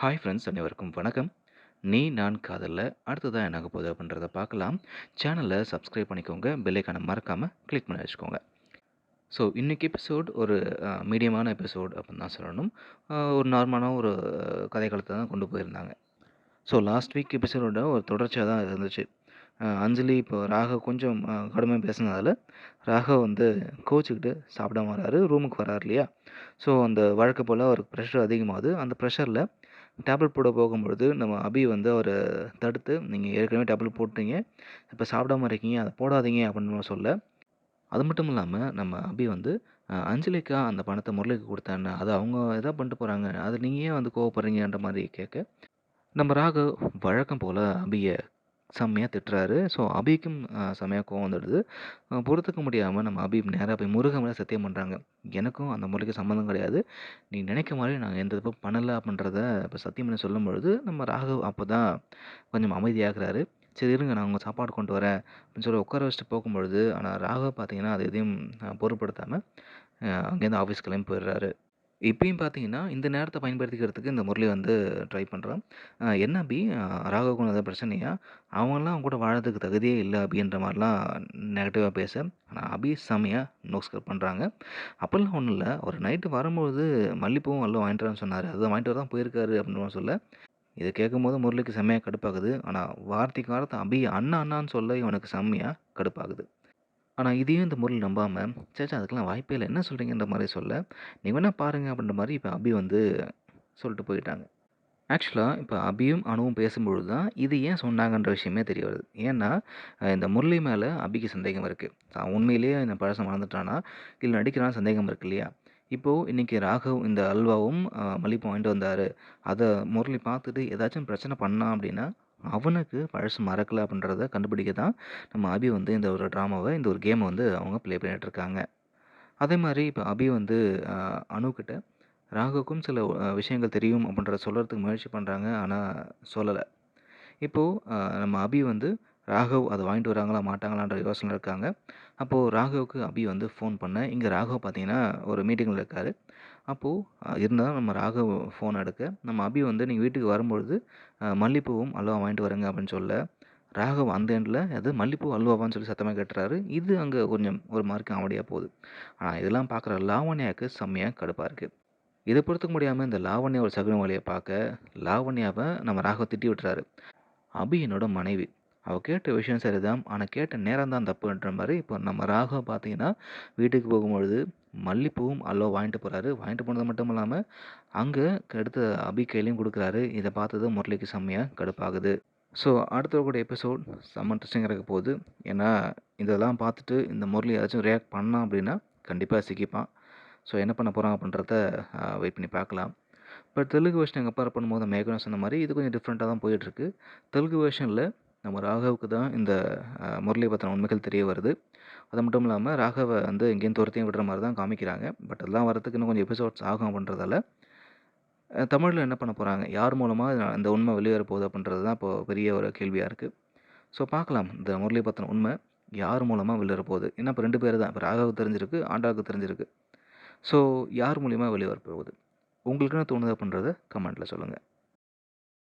Hi friends அனைவருக்கும் வணக்கம். நீ நான் காதலில் அடுத்ததாக எனக்கு ஆக போகுது அப்படின்றத பார்க்கலாம். சேனலை சப்ஸ்கிரைப் பண்ணிக்கோங்க. பெல்லைக்கான மறக்காமல் கிளிக் பண்ணி வச்சுக்கோங்க. ஸோ இன்றைக்கி எபிசோட் ஒரு மீடியமான எபிசோட் அப்படின்னு தான் சொல்லணும். ஒரு நார்மலான ஒரு கதை காலத்தை தான் கொண்டு போயிருந்தாங்க. ஸோ லாஸ்ட் வீக் எபிசோடோட ஒரு தொடர்ச்சியாக தான் இருந்துச்சு. அஞ்சலி இப்போ ராகவ் கொஞ்சம் கடுமையாக பேசுனதால ராகவ் வந்து கோச்சிக்கிட்டு சாப்பிடாம வராரு ரூமுக்கு வராரு இல்லையா? ஸோ அந்த வழக்கு போல் அவருக்கு ப்ரெஷர் அதிகமாகுது. அந்த ப்ரெஷரில் டேப்லெட் போட போகும்பொழுது நம்ம அபி வந்து அவரை தடுத்து நீங்கள் ஏற்கனவே டேப்லெட் போட்டீங்க. இப்போ சாப்பிடாம இருக்கீங்க. அதை போடாதீங்க அப்படின்னு சொல்ல அது மட்டும் இல்லாமல் நம்ம அபி வந்து அஞ்சலிக்கா அந்த பணத்தை முரளிக்கு கொடுத்தான்னு அதை அவங்க எதா பண்ணிட்டு போகிறாங்க அது நீங்கள் ஏன் வந்து கோவப்படுறீங்கன்ற மாதிரி கேட்க நம்ம ராகவ் வழக்கம் போல் அபியை செம்மையாக திட்டுறாரு. ஸோ அபிக்கும் செம்மையாக கோவம் வந்துடுது. பொறுத்துக்க முடியாமல் நம்ம அபி நேராக போய் முருகன் மேலே சத்தியம் பண்ணுறாங்க எனக்கும் அந்த முறைக்கு சம்மந்தம் கிடையாது. நீ நினைக்க மாதிரி நாங்கள் எந்த தப்பும் பண்ணலை அப்படின்றத இப்போ சத்தியம் பண்ணி சொல்லும் பொழுது நம்ம ராகவ் அப்போ தான் கொஞ்சம் அமைதியாகிறாரு. சரி இருங்க நான் உங்கள் சாப்பாடு கொண்டு வரேன் அப்படின்னு சொல்லி உட்கார வச்சுட்டு போகும்பொழுது ஆனால் ராகவ் பார்த்தீங்கன்னா அது எதையும் பொருட்படுத்தாமல் அங்கேருந்து ஆஃபீஸ் கிளம்பி போயிடுறாரு. இப்பயும் பார்த்தீங்கன்னா இந்த நேரத்தை பயன்படுத்திக்கிறதுக்கு இந்த முரளி வந்து ட்ரை பண்ணுறான் என்ன அபி? ராகவுக்கு ஏதாவது பிரச்சனையா? அவங்களாம் அவங்க கூட வாழறதுக்கு தகுதியே இல்லை அப்படின்ற மாதிரிலாம் நெகட்டிவாக பேச. ஆனால் அபி செம்மையாக நோஸ்கர் பண்ணுறாங்க அப்போல்லாம் ஒன்றும் இல்லை. ஒரு நைட்டு வரும்போது மல்லிப்பூவும் எல்லாம் வாங்கிட்டு வரேன்னு சொன்னார். அதை வாங்கிட்டு வர தான் போயிருக்காரு அப்படின்னு சொல்ல இதை கேட்கும்போது முரளிக்கு செம்மையாக கடுப்பாகுது. ஆனால் வார்த்தைக்கு வார்த்தை அபி அண்ணா அண்ணான்னு சொல்ல இவனுக்கு செம்மையாக கடுப்பாகுது. ஆனால் இதையும் இந்த முரளி நம்பாமல் சேச்சா அதுக்கெல்லாம் வாய்ப்பே இல்லை. என்ன சொல்கிறீங்கன்ற மாதிரி சொல்ல நீ வேணால் பாருங்க அப்படின்ற மாதிரி இப்போ அபி வந்து சொல்லிட்டு போயிட்டாங்க. ஆக்சுவலாக இப்போ அபியும் அணுவும் பேசும்பொழுது தான் இது ஏன் சொன்னாங்கன்ற விஷயமே தெரிய வருது. ஏன்னா இந்த முரளி மேலே அபிக்கு சந்தேகம் இருக்குது அவன் உண்மையிலேயே இந்த பழசம் மறந்துட்டானா? இல்லை நடிக்கிறான் சந்தேகம் இருக்கு இல்லையா? இப்போது இன்றைக்கி ராகவ் இந்த அல்வாவும் மலிப்பு மல்லிப்பும் வாங்கிட்டு வந்தார். அதை முரளி பார்த்துட்டு ஏதாச்சும் பிரச்சனை பண்ணான் அப்படின்னா அவனுக்கு பழசு மறக்கலை அப்படின்றத கண்டுபிடிக்க தான் நம்ம அபி வந்து இந்த ஒரு ட்ராமாவை இந்த ஒரு கேமை வந்து அவங்க ப்ளே பண்ணிகிட்டு இருக்காங்க. அதே மாதிரி இப்போ அபி வந்து அணுக்கிட்ட ராகுக்கும் சில விஷயங்கள் தெரியும் அப்படின்றத சொல்கிறதுக்கு முயற்சி பண்ணுறாங்க ஆனால் சொல்லலை. இப்போது நம்ம அபி வந்து ராகவ் அதை வாங்கிட்டு வராங்களா மாட்டாங்களான்ற யோசனை இருக்காங்க. அப்போது ராகவுக்கு அபி வந்து ஃபோன் பண்ண இங்கே ராகவ் பார்த்தீங்கன்னா ஒரு மீட்டிங்கில் இருக்கார். அப்போது இருந்தாலும் நம்ம ராகவ் ஃபோன் எடுக்க நம்ம அபி வந்து நீங்கள் வீட்டுக்கு வரும்பொழுது மல்லிப்பூவும் அல்வா வாங்கிட்டு வரேங்க அப்படின்னு சொல்ல ராகவ் அந்த எண்டில் அது மல்லிப்பூ அல்வாவான்னு சொல்லி சத்தமாக கேட்டுறாரு. இது அங்கே கொஞ்சம் ஒரு மார்க்கு காமெடியாக போகுது. ஆனால் இதெல்லாம் பார்க்குற லாவண்யாவுக்கு செம்மையாக கடுப்பாக இருக்குது இதை பொறுத்துக்க முடியாமல் இந்த லாவண்யா ஒரு சகுன வழியை பார்க்க லாவண்யாவை நம்ம ராகவ் திட்டி விட்டுறாரு. அபி என்னோட மனைவி. அவள் கேட்ட விஷயம் சரிதான் ஆனால் கேட்ட நேரம் தான் தப்புன்ற மாதிரி இப்போ நம்ம ராகவ் பார்த்தீங்கன்னா வீட்டுக்கு போகும்பொழுது மல்லிப்பூவும் அல்வா வாங்கிட்டு போகிறாரு வாங்கிட்டு போனது மட்டும் இல்லாமல் அங்கே அடுத்த அபி கையிலையும் கொடுக்குறாரு. இதை பார்த்தது முரளிக்கு செம்மையாக கடுப்பாகுது. ஸோ அடுத்த கூட எபிசோட் செம்ம இன்ட்ரெஸ்டிங் இருக்க போகுது. ஏன்னா இதெல்லாம் பார்த்துட்டு இந்த முரளி ஏதாச்சும் ரியாக்ட் பண்ணான் அப்படின்னா கண்டிப்பாக சிக்கிப்பான். ஸோ என்ன பண்ண போகிறாங்க அப்படின்றத வெயிட் பண்ணி பார்க்கலாம். பட் தெலுங்கு வெர்ஷன் கம்பேர் பண்ணும்போது மேகனா சொன்ன மாதிரி இது கொஞ்சம் டிஃப்ரெண்ட்டாக தான் போயிட்டுருக்கு. தெலுங்கு வெர்ஷனில் நம்ம ராகவுக்கு தான் இந்த முரளி பற்றின உண்மைகள் தெரிய வருது. அது மட்டும் இல்லாமல் ராகவை வந்து எங்கேயும் துரத்தையும் விடுற மாதிரி தான் காமிக்கிறாங்க. பட் அதெல்லாம் வரதுக்கு இன்னும் கொஞ்சம் எபிசோட்ஸ் ஆகும் அப்படின்றதால தமிழில் என்ன பண்ண போகிறாங்க யார் மூலமாக இந்த உண்மை வெளியேற போகுது அப்படின்றது தான் இப்போ பெரிய ஒரு கேள்வியாக இருக்குது ஸோ பார்க்கலாம். இந்த முரளி பற்றின உண்மை யார் மூலமாக வெளியேற போகுது? ஏன்னா இப்போ ரெண்டு பேர் தான். இப்போ ராகவுக்கு தெரிஞ்சிருக்கு ஆண்டாவுக்கு தெரிஞ்சிருக்கு. ஸோ யார் மூலியமாக வெளியே வர போகுது உங்களுக்குன்னு தோணுது அப்படின்றத கமெண்ட்டில் சொல்லுங்கள்